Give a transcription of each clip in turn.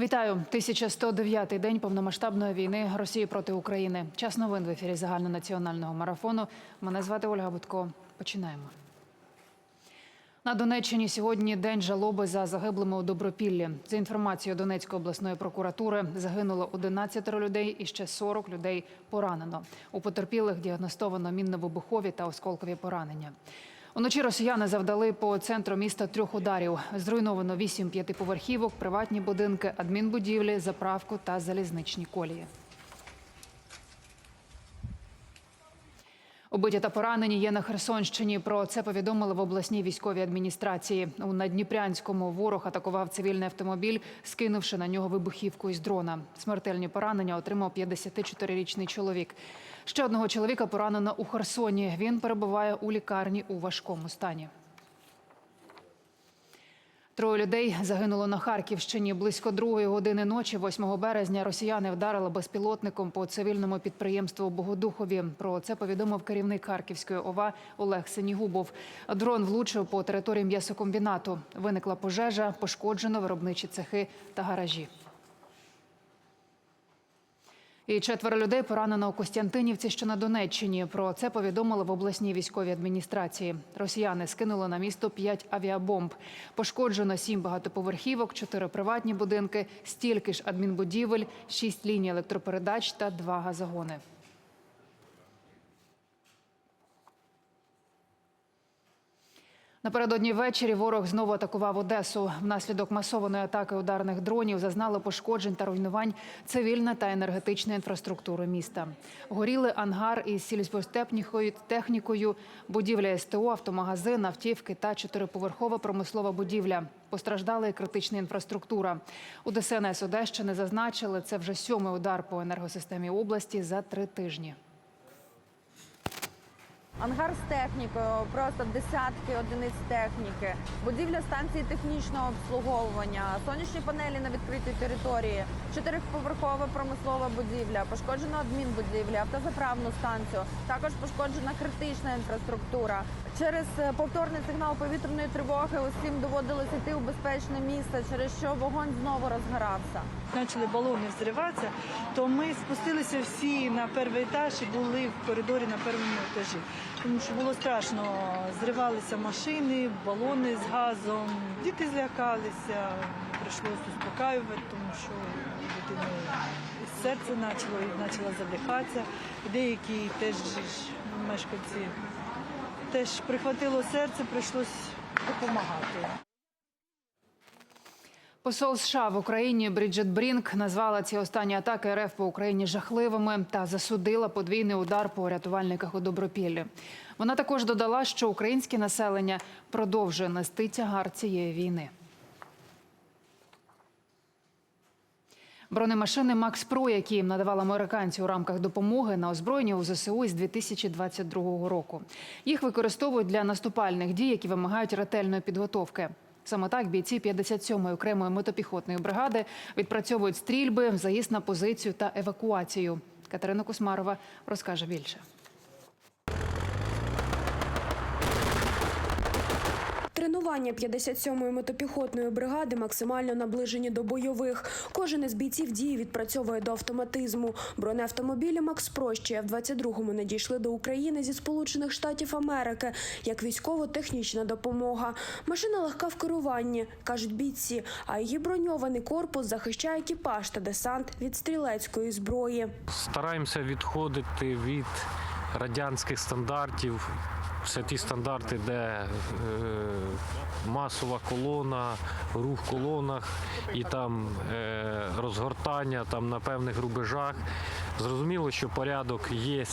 Вітаю 1109-й день повномасштабної війни Росії проти України. Час новин в ефірі загальнонаціонального марафону. Мене звати Ольга Будко. Починаємо. На Донеччині сьогодні день жалоби за загиблими у Добропіллі. За інформацією Донецької обласної прокуратури, загинуло 11 людей і ще 40 людей поранено. У потерпілих діагностовано мінно-вибухові та осколкові поранення. Уночі росіяни завдали по центру міста трьох ударів. Зруйновано вісім п'ятиповерхівок, приватні будинки, адмінбудівлі, заправку та залізничні колії. Убиті та поранені є на Херсонщині. Про це повідомили в обласній військовій адміністрації. У Надніпрянському ворог атакував цивільний автомобіль, скинувши на нього вибухівку із дрона. Смертельні поранення отримав 54-річний чоловік. Ще одного чоловіка поранено у Херсоні. Він перебуває у лікарні у важкому стані. Троє людей загинуло на Харківщині. Близько другої години ночі, 8 березня, росіяни вдарили безпілотником по цивільному підприємству Богодухові. Про це повідомив керівник Харківської ОВА Олег Синігубов. Дрон влучив по території м'ясокомбінату. Виникла пожежа, пошкоджено виробничі цехи та гаражі. І четверо людей поранено у Костянтинівці, що на Донеччині. Про це повідомили в обласній військовій адміністрації. Росіяни скинули на місто п'ять авіабомб. Пошкоджено сім багатоповерхівок, чотири приватні будинки, стільки ж адмінбудівель, шість ліній електропередач та два газогони. Напередодні ввечері ворог знову атакував Одесу. Внаслідок масованої атаки ударних дронів зазнали пошкоджень та руйнувань цивільна та енергетична інфраструктури міста. Горіли ангар із сільськогостепнікою технікою, будівля СТО, автомагазин, автівки та чотириповерхова промислова будівля. Постраждала і критична інфраструктура. У ДСНС Одещини зазначили, це вже сьомий удар по енергосистемі області за три тижні. Ангар з технікою, просто десятки одиниць техніки, будівля станції технічного обслуговування, сонячні панелі на відкритій території, чотириповерхова промислова будівля, пошкоджена адмінбудівля, автозаправну станцію. Також пошкоджена критична інфраструктура. Через е, повторний сигнал повітряної тривоги усім доводилось йти у безпечне місце, через що вогонь знову розгорався. почали балони взриватися, то ми спустилися всі на перший етаж і були в коридорі на першому етажі. Тому що було страшно, зривалися машини, балони з газом. Діти злякалися, прийшлося успокаювати, тому що дитина серце почало і почало задихатися. Деякі теж мешканці теж прихватило серце, прийшлося допомагати. Посол США в Україні Бріджит Брінк назвала ці останні атаки РФ по Україні жахливими та засудила подвійний удар по рятувальниках у Добропіллі. Вона також додала, що українське населення продовжує нести тягар цієї війни. Бронемашини Макс Про, які їм надавали американці у рамках допомоги на озброєння у ЗСУ із 2022 року. Їх використовують для наступальних дій, які вимагають ретельної підготовки. Саме так бійці 57-ї окремої мотопіхотної бригади відпрацьовують стрільби, заїзд на позицію та евакуацію. Катерина Кусмарова розкаже більше. Тренування 57-ї мотопіхотної бригади максимально наближені до бойових. Кожен із бійців дії відпрацьовує до автоматизму. Бронеавтомобілі Макс Про ще в 22-му надійшли до України зі Сполучених Штатів Америки як військово-технічна допомога. Машина легка в керуванні, кажуть бійці, а її броньований корпус захищає екіпаж та десант від стрілецької зброї. Стараємося відходити від радянських стандартів. Це ті стандарти, де е, масова колона, рух в колонах і там е, розгортання там на певних рубежах. Зрозуміло, що порядок є,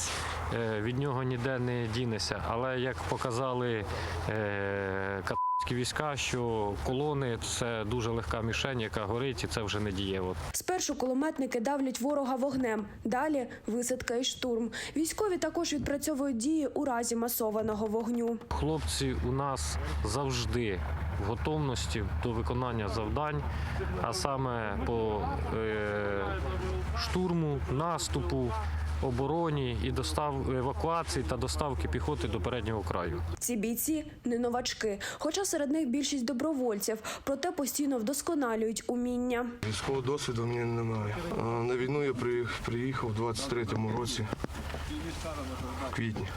е, від нього ніде не дінеся. Але як показали е, війська, що колони це дуже легка мішень, яка горить, і це вже не дієво. Спершу кулеметники давлять ворога вогнем, далі висадка і штурм. Військові також відпрацьовують дії у разі масованого вогню. Хлопці у нас завжди в готовності до виконання завдань, а саме по е, штурму, наступу, обороні і достав евакуації та доставки піхоти до переднього краю. Ці бійці не новачки, хоча серед них більшість добровольців, проте постійно вдосконалюють уміння. Військового досвіду в мене немає. На війну я приїхав у 23-му році, в квітні.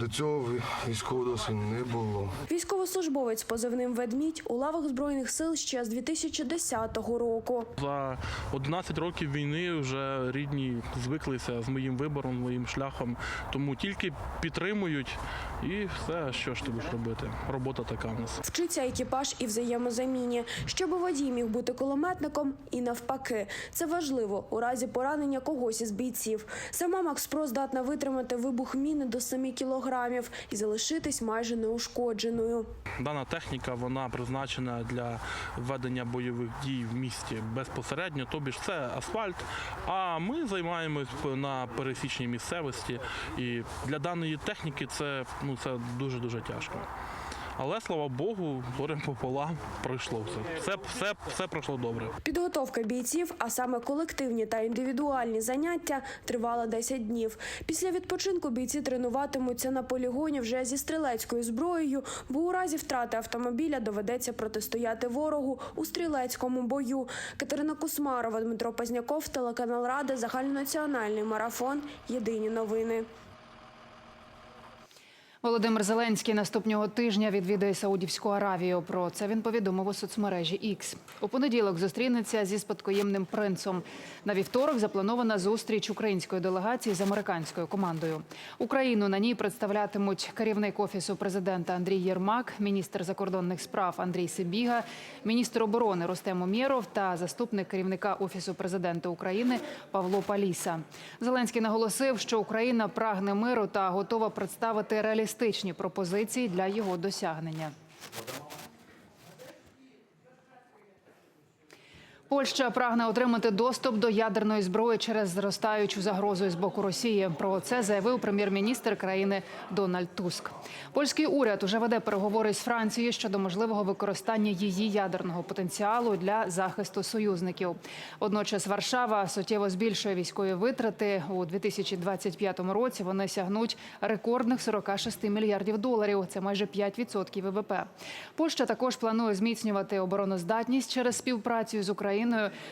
До цього військового досвіду не було. Військовослужбовець позивним ведмідь у лавах збройних сил ще з 2010 року. За 11 років війни вже рідні звиклися з моїм вибором, моїм шляхом. Тому тільки підтримують і все, що ж ти будеш робити. Робота така в нас. Вчиться екіпаж і взаємозаміні, щоб водій міг бути кулеметником і навпаки. Це важливо у разі поранення когось із бійців. Сама Макс Про здатна витримати вибух міни до 7 кілограмів і залишитись майже неушкодженою. Дана техніка вона призначена для ведення бойових дій в місті безпосередньо, тобі ж це асфальт. А ми займаємось на пересічній місцевості. І для даної техніки це ну це дуже дуже тяжко. Але слава Богу, горем пополам пройшло все. Все, все, все пройшло добре. Підготовка бійців, а саме колективні та індивідуальні заняття, тривала 10 днів. Після відпочинку бійці тренуватимуться на полігоні вже зі стрілецькою зброєю, бо у разі втрати автомобіля доведеться протистояти ворогу у стрілецькому бою. Катерина Кусмарова, Дмитро Пазняков, телеканал Рада, загальнонаціональний марафон. Єдині новини. Володимир Зеленський наступного тижня відвідає Саудівську Аравію. Про це він повідомив у соцмережі X. У понеділок зустрінеться зі спадкоємним принцом. На вівторок запланована зустріч української делегації з американською командою. Україну на ній представлятимуть керівник офісу президента Андрій Єрмак, міністр закордонних справ Андрій Сибіга, міністр оборони Рустем Умєров та заступник керівника офісу президента України Павло Паліса. Зеленський наголосив, що Україна прагне миру та готова представити реалістичні пропозиції для його досягнення. Польща прагне отримати доступ до ядерної зброї через зростаючу загрозу з боку Росії. Про це заявив прем'єр-міністр країни Дональд Туск. Польський уряд уже веде переговори з Францією щодо можливого використання її ядерного потенціалу для захисту союзників. Водночас Варшава суттєво збільшує військові витрати у 2025 році. Вони сягнуть рекордних 46 мільярдів доларів. Це майже 5% ВВП. Польща також планує зміцнювати обороноздатність через співпрацю з Україною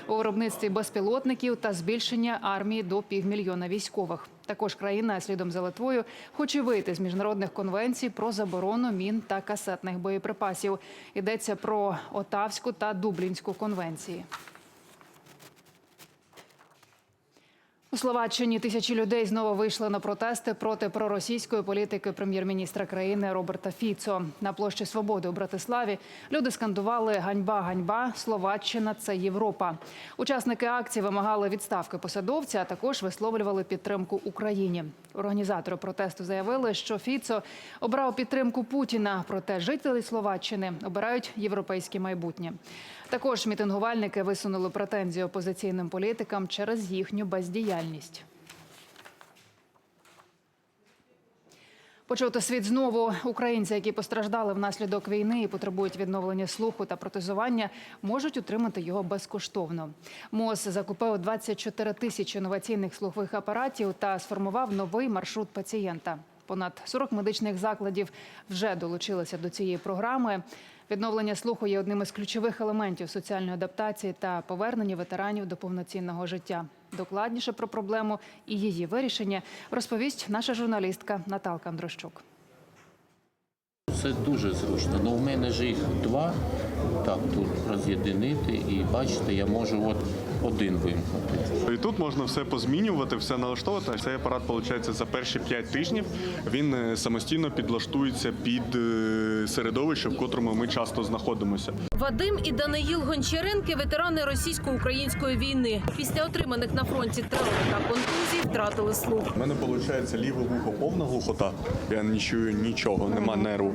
у виробництві безпілотників та збільшення армії до півмільйона військових. Також країна слідом за Литвою хоче вийти з міжнародних конвенцій про заборону мін та касетних боєприпасів. Йдеться про Отавську та Дублінську конвенції. У Словаччині тисячі людей знову вийшли на протести проти проросійської політики прем'єр-міністра країни Роберта Фіцо. На площі Свободи у Братиславі люди скандували Ганьба, ганьба! Словаччина це Європа. Учасники акції вимагали відставки посадовця, а також висловлювали підтримку Україні. Організатори протесту заявили, що Фіцо обрав підтримку Путіна. Проте жителі Словаччини обирають європейське майбутнє. Також мітингувальники висунули претензії опозиційним політикам через їхню бездіяльність. Почути світ знову українці, які постраждали внаслідок війни і потребують відновлення слуху та протезування, можуть отримати його безкоштовно. МОЗ закупив 24 тисячі інноваційних слухових апаратів та сформував новий маршрут пацієнта. Понад 40 медичних закладів вже долучилися до цієї програми. Відновлення слуху є одним із ключових елементів соціальної адаптації та повернення ветеранів до повноцінного життя. Докладніше про проблему і її вирішення розповість наша журналістка Наталка Андрощук. Це дуже зручно. Ну, у мене ж їх два. Так, тут роз'єдинити і бачите, я можу от один вимкнути. І тут можна все позмінювати, все налаштовувати. Цей апарат, виходить, за перші 5 тижнів він е, самостійно підлаштується під е, середовище, в котрому ми часто знаходимося. Вадим і Даниїл Гончаренки ветерани російсько-української війни. Після отриманих на фронті травм та контузій втратили слух. У мене виходить ліве вухо повна глухота. Я не чую нічого, нема нерву.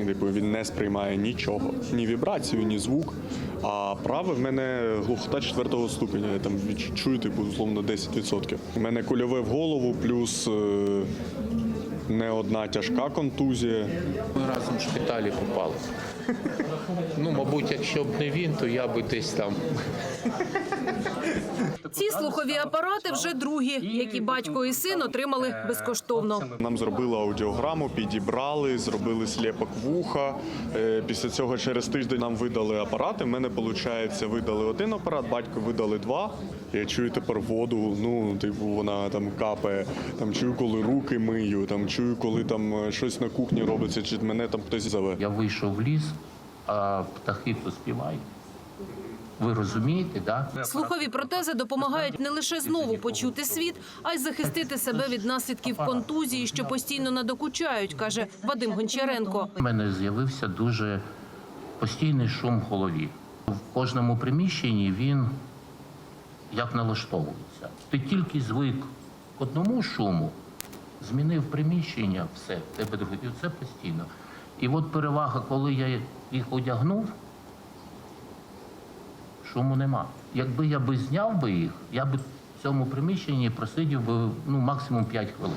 І, Типу, він не сприймає нічого, ні вібрацію, ні звук. А праве в мене глухота четвертого ступеня. Я там відч- чую, типу, зловно 10%. У мене кульове в голову, плюс е, не одна тяжка контузія. Ми разом в шпиталі попали. Ну, мабуть, якщо б не він, то я би десь там. Ці слухові апарати вже другі, які батько і син отримали безкоштовно. Нам зробили аудіограму, підібрали, зробили сліпок вуха. Е, Після цього через тиждень нам видали апарати. В мене, виходить, видали один апарат, батько видали два. Я чую тепер воду, ну, типу, вона там капає, там чую, коли руки мию, там чую, коли там е, щось на кухні робиться, чи мене там хтось зове. Я вийшов в ліс, а птахи то співають. Ви розумієте, так? Слухові протези допомагають не лише знову почути світ, а й захистити себе від наслідків контузії, що постійно надокучають, каже Вадим Гончаренко. У мене з'явився дуже постійний шум в голові. В кожному приміщенні він як налаштовується. Ти тільки звик одному шуму, змінив приміщення, все, тебе друге. Це постійно. І от перевага, коли я їх одягнув, шуму нема. Якби я би зняв би їх, я би в цьому приміщенні просидів би ну, максимум 5 хвилин.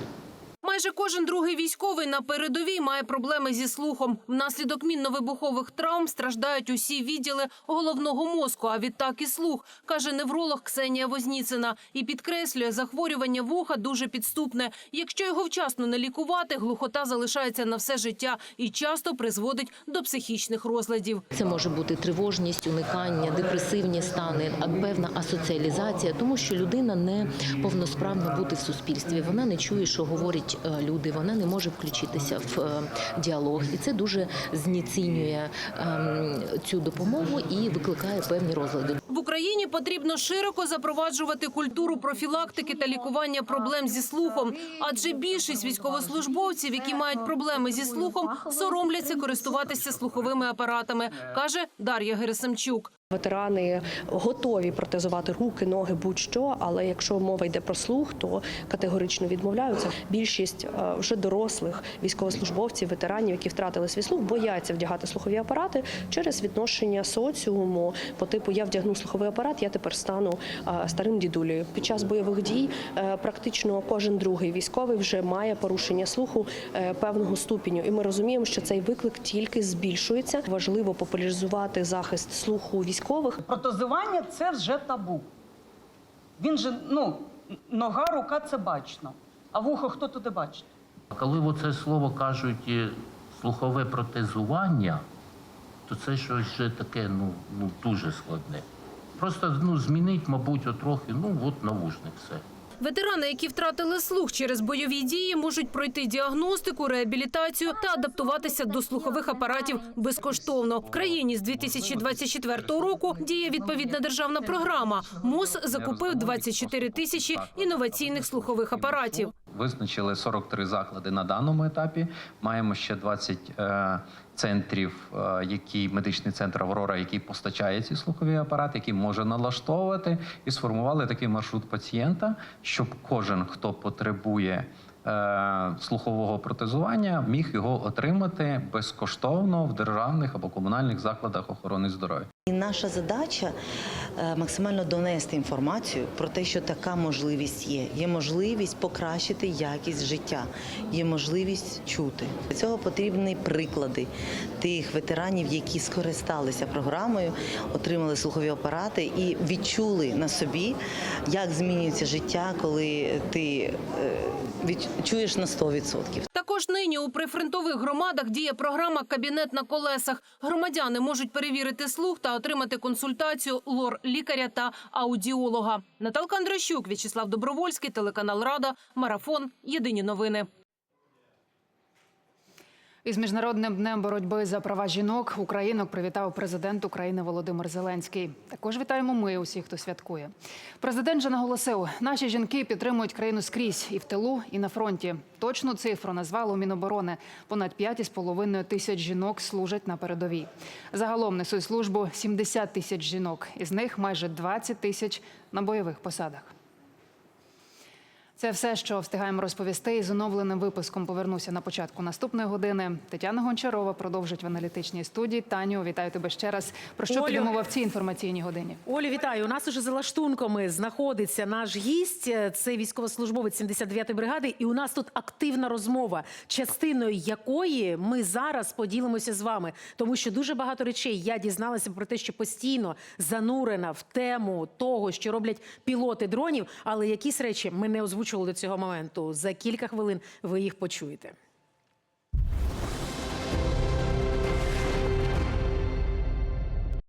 Майже кожен другий військовий на передовій має проблеми зі слухом. Внаслідок мінно-вибухових травм страждають усі відділи головного мозку, а відтак і слух, каже невролог Ксенія Возніцина. І підкреслює, захворювання вуха дуже підступне. Якщо його вчасно не лікувати, глухота залишається на все життя і часто призводить до психічних розладів. Це може бути тривожність, уникання, депресивні стани, певна асоціалізація, тому що людина не повносправна бути в суспільстві. Вона не чує, що говорять е, люди, вона не може включитися в е, діалог, і це дуже знецінює ем, цю допомогу і викликає певні розлади. В Україні потрібно широко запроваджувати культуру профілактики та лікування проблем зі слухом, адже більшість військовослужбовців, які мають проблеми зі слухом, соромляться користуватися слуховими апаратами, каже Дар'я Герасимчук. Ветерани готові протезувати руки, ноги, будь-що, але якщо мова йде про слух, то категорично відмовляються. Більшість е, вже дорослих військовослужбовців, ветеранів, які втратили свій слух, бояться вдягати слухові апарати через відношення соціуму по типу я вдягну слуховий апарат, я тепер стану е, старим дідулею. Під час бойових дій е, практично кожен другий військовий вже має порушення слуху певного ступеню, і ми розуміємо, що цей виклик тільки збільшується. Важливо популяризувати захист слуху військових. Протезування це вже табу. Він же, ну, нога, рука це бачно. А вухо хто туди бачить? Коли оце слово кажуть е, слухове протезування, то це щось вже таке ну, ну дуже складне. Просто ну, змінить, мабуть, трохи, ну от навушник все. Ветерани, які втратили слух через бойові дії, можуть пройти діагностику, реабілітацію та адаптуватися до слухових апаратів безкоштовно. В країні з 2024 року діє відповідна державна програма. МОЗ закупив 24 тисячі інноваційних слухових апаратів. Визначили 43 заклади на даному етапі. Маємо ще 20 е, центрів, е, які медичний центр Аврора, який постачає ці слухові апарати, який може налаштовувати, і сформували такий маршрут пацієнта, щоб кожен, хто потребує слухового протезування, міг його отримати безкоштовно в державних або комунальних закладах охорони здоров'я. І наша задача е, максимально донести інформацію про те, що така можливість є. Є можливість покращити якість життя, є можливість чути. Для цього потрібні приклади тих ветеранів, які скористалися програмою, отримали слухові апарати і відчули на собі, як змінюється життя, коли ти е, від- чуєш на 100%. Також нині у прифронтових громадах діє програма Кабінет на колесах. Громадяни можуть перевірити слух та отримати консультацію лор-лікаря та аудіолога. Наталка Андрощук, В'ячеслав Добровольський, телеканал Рада, Марафон. Єдині новини. Із міжнародним днем боротьби за права жінок Українок привітав президент України Володимир Зеленський. Також вітаємо ми усіх, хто святкує. Президент же наголосив, наші жінки підтримують країну скрізь і в тилу, і на фронті. Точну цифру назвало Міноборони. Понад 5,5 тисяч жінок служать на передовій. Загалом несуть службу 70 тисяч жінок. Із них майже 20 тисяч на бойових посадах. Це все, що встигаємо розповісти. І з оновленим випуском повернуся на початку наступної години. Тетяна Гончарова продовжить в аналітичній студії. Таню, вітаю тебе ще раз. Про що Олю. піде мова в цій інформаційній годині? Олю, вітаю. У нас уже за лаштунками знаходиться наш гість. Це військовослужбовець 79-ї бригади. І у нас тут активна розмова, частиною якої ми зараз поділимося з вами. Тому що дуже багато речей я дізналася про те, що постійно занурена в тему того, що роблять пілоти дронів. Але якісь речі ми не озвучували до цього моменту. За кілька хвилин ви їх почуєте.